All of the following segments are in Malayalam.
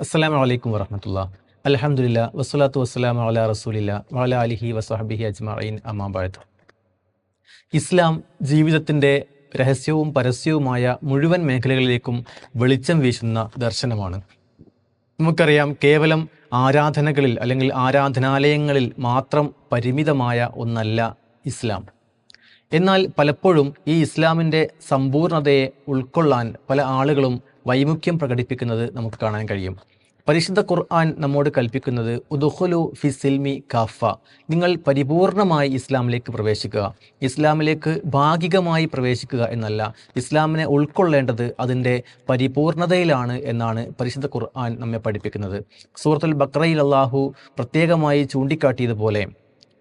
അസ്സാം വലൈക്കും വറഹമത്തുള്ള അലഹമുല്ല വസ്സലാത്തു വസ്സലാം അല റസൂലില്ല വല അലിഹി വസ്ഹബിഹി അജ്മീൻ അമ്മാബായത് ഇസ്ലാം ജീവിതത്തിന്റെ രഹസ്യവും പരസ്യവുമായ മുഴുവൻ മേഖലകളിലേക്കും വെളിച്ചം വീശുന്ന ദർശനമാണ്. നമുക്കറിയാം കേവലം ആരാധനകളിൽ അല്ലെങ്കിൽ ആരാധനാലയങ്ങളിൽ മാത്രം പരിമിതമായ ഒന്നല്ല ഇസ്ലാം. എന്നാൽ പലപ്പോഴും ഈ ഇസ്ലാമിന്റെ സമ്പൂർണതയെ ഉൾക്കൊള്ളാൻ പല ആളുകളും വൈമുഖ്യം പ്രകടിപ്പിക്കുന്നത് നമുക്ക് കാണാൻ കഴിയും. പരിശുദ്ധ ഖുർആൻ നമ്മോട് കൽപ്പിക്കുന്നത് ഉദുഹുലു ഫി സിൽമി കാഫ. നിങ്ങൾ പരിപൂർണമായി ഇസ്ലാമിലേക്ക് പ്രവേശിക്കുക. ഇസ്ലാമിലേക്ക് ഭാഗികമായി പ്രവേശിക്കുക എന്നല്ല ഇസ്ലാമിനെ ഉൾക്കൊള്ളേണ്ടത് അതിന്റെ പരിപൂർണതയിലാണ് എന്നാണ് പരിശുദ്ധ ഖുർആൻ നമ്മെ പഠിപ്പിക്കുന്നത്. സൂറത്തുൽ ബക്രയിൽ അള്ളാഹു പ്രത്യേകമായി ചൂണ്ടിക്കാട്ടിയതുപോലെ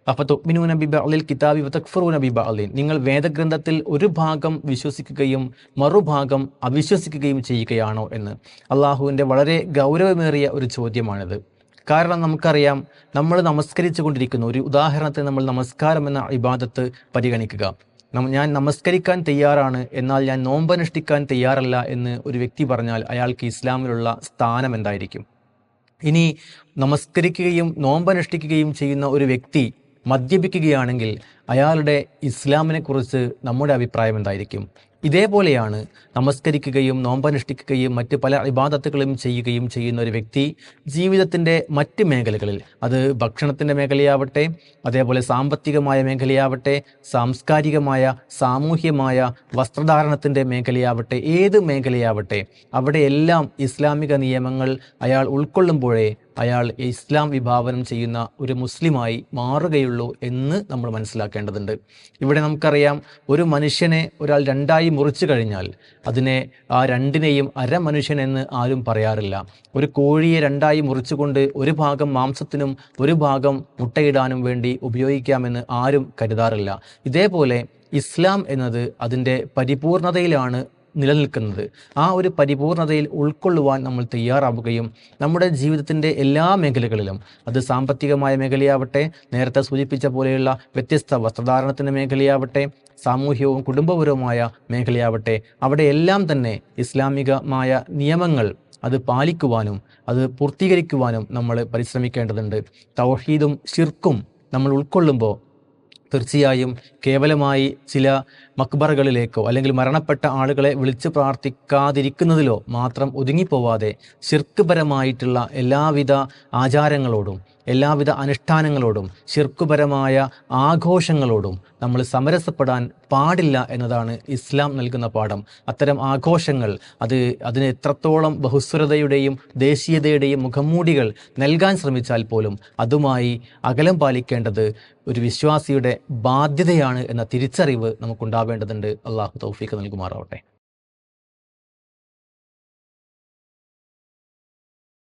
അഫത്തുമിനു നബി അലിൽ കിതാബി വതക്ഫറു നബി നിങ്ങൾ വേദഗ്രന്ഥത്തിൽ ഒരു ഭാഗം വിശ്വസിക്കുകയും മറുഭാഗം അവിശ്വസിക്കുകയും ചെയ്യുകയാണോ എന്ന്. അള്ളാഹുവിന്റെ വളരെ ഗൗരവമേറിയ ഒരു ചോദ്യമാണിത്. കാരണം നമുക്കറിയാം നമ്മൾ നമസ്കരിച്ചു കൊണ്ടിരിക്കുന്നു ഒരു ഉദാഹരണത്തിന് നമ്മൾ നമസ്കാരം എന്ന ഇബാദത്ത് പരിഗണിക്കുക. ഞാൻ നമസ്കരിക്കാൻ തയ്യാറാണ് എന്നാൽ ഞാൻ നോമ്പനുഷ്ഠിക്കാൻ തയ്യാറല്ല എന്ന് ഒരു വ്യക്തി പറഞ്ഞാൽ അയാൾക്ക് ഇസ്ലാമിലുള്ള സ്ഥാനം എന്തായിരിക്കും? ഇനി നമസ്കരിക്കുകയും നോമ്പനുഷ്ഠിക്കുകയും ചെയ്യുന്ന ഒരു വ്യക്തി മദ്യപിക്കുകയാണെങ്കിൽ അയാളുടെ ഇസ്ലാമിനെക്കുറിച്ച് നമ്മുടെ അഭിപ്രായം എന്തായിരിക്കും? ഇതേപോലെയാണ് നമസ്കരിക്കുകയും നോമ്പനുഷ്ഠിക്കുകയും മറ്റ് പല ഇബാദത്തുകളും ചെയ്യുകയും ചെയ്യുന്ന ഒരു വ്യക്തി ജീവിതത്തിന്റെ മറ്റ് മേഖലകളിൽ അത് ഭക്ഷണത്തിന്റെ മേഖലയാവട്ടെ അതേപോലെ സാമ്പത്തികമായ മേഖലയാവട്ടെ സാംസ്കാരികമായ സാമൂഹ്യമായ വസ്ത്രധാരണത്തിന്റെ മേഖലയാവട്ടെ ഏത് മേഖലയാവട്ടെ അവിടെയെല്ലാം ഇസ്ലാമിക നിയമങ്ങൾ അയാൾ ഉൾക്കൊള്ളുമ്പോഴേ അയാൾ ഇസ്ലാം വിഭാവനം ചെയ്യുന്ന ഒരു മുസ്ലിമായി മാറുകയുള്ളൂ എന്ന് നമ്മൾ മനസ്സിലാക്കേണ്ടതുണ്ട്. ഇവിടെ നമുക്കറിയാം ഒരു മനുഷ്യനെ ഒരാൾ രണ്ടായി മുറിച്ചു കഴിഞ്ഞാൽ അതിനെ ആ രണ്ടിനെയും അരമനുഷ്യൻ എന്ന് ആരും പറയാറില്ല. ഒരു കോഴിയെ രണ്ടായി മുറിച്ചുകൊണ്ട് ഒരു ഭാഗം മാംസത്തിനും ഒരു ഭാഗം മുട്ടയിടാനും വേണ്ടി ഉപയോഗിക്കാമെന്ന് ആരും കരുതാറില്ല. ഇതേപോലെ ഇസ്ലാം എന്നത് അതിന്റെ പരിപൂർണതയിലാണ് നിലനിൽക്കുന്നത്. ആ ഒരു പരിപൂർണതയിൽ ഉൾക്കൊള്ളുവാൻ നമ്മൾ തയ്യാറാവുകയും നമ്മുടെ ജീവിതത്തിന്റെ എല്ലാ മേഖലകളിലും അത് സാമ്പത്തികമായ മേഖലയാവട്ടെ നേരത്തെ സൂചിപ്പിച്ച പോലെയുള്ള വ്യത്യസ്ത വസ്ത്രധാരണത്തിന്റെ മേഖലയാവട്ടെ സാമൂഹ്യവും കുടുംബപരവുമായ മേഖലയാവട്ടെ അവിടെയെല്ലാം തന്നെ ഇസ്ലാമികമായ നിയമങ്ങൾ അത് പാലിക്കുവാനും അത് പൂർത്തീകരിക്കുവാനും നമ്മൾ പരിശ്രമിക്കേണ്ടതുണ്ട്. തൗഹീദും ഷിർക്കും നമ്മൾ ഉൾക്കൊള്ളുമ്പോൾ തീർച്ചയായും കേവലമായി ചില മക്ബറുകളിലേക്കോ അല്ലെങ്കിൽ മരണപ്പെട്ട ആളുകളെ വിളിച്ചു പ്രാർത്ഥിക്കാതിരിക്കുന്നതിലോ മാത്രം ഒതുങ്ങിപ്പോവാതെ ശിർക്കുപരമായിട്ടുള്ള എല്ലാവിധ ആചാരങ്ങളോടും എല്ലാവിധ അനുഷ്ഠാനങ്ങളോടും ശിർക്കുപരമായ ആഘോഷങ്ങളോടും നമ്മൾ സമരസപ്പെടാൻ പാടില്ല എന്നതാണ് ഇസ്ലാം നൽകുന്ന പാഠം. അത്തരം ആഘോഷങ്ങൾ അത് അതിന് എത്രത്തോളം ബഹുസ്വരതയുടെയും ദേശീയതയുടെയും മുഖംമൂടികൾ നൽകാൻ ശ്രമിച്ചാൽ പോലും അതുമായി അകലം പാലിക്കേണ്ടത് ഒരു വിശ്വാസിയുടെ ബാധ്യതയാണ് എന്ന തിരിച്ചറിവ് നമുക്കുണ്ടാവേണ്ടതുണ്ട്. അള്ളാഹു തൗഫീഖ് നൽകുമാറാവട്ടെ.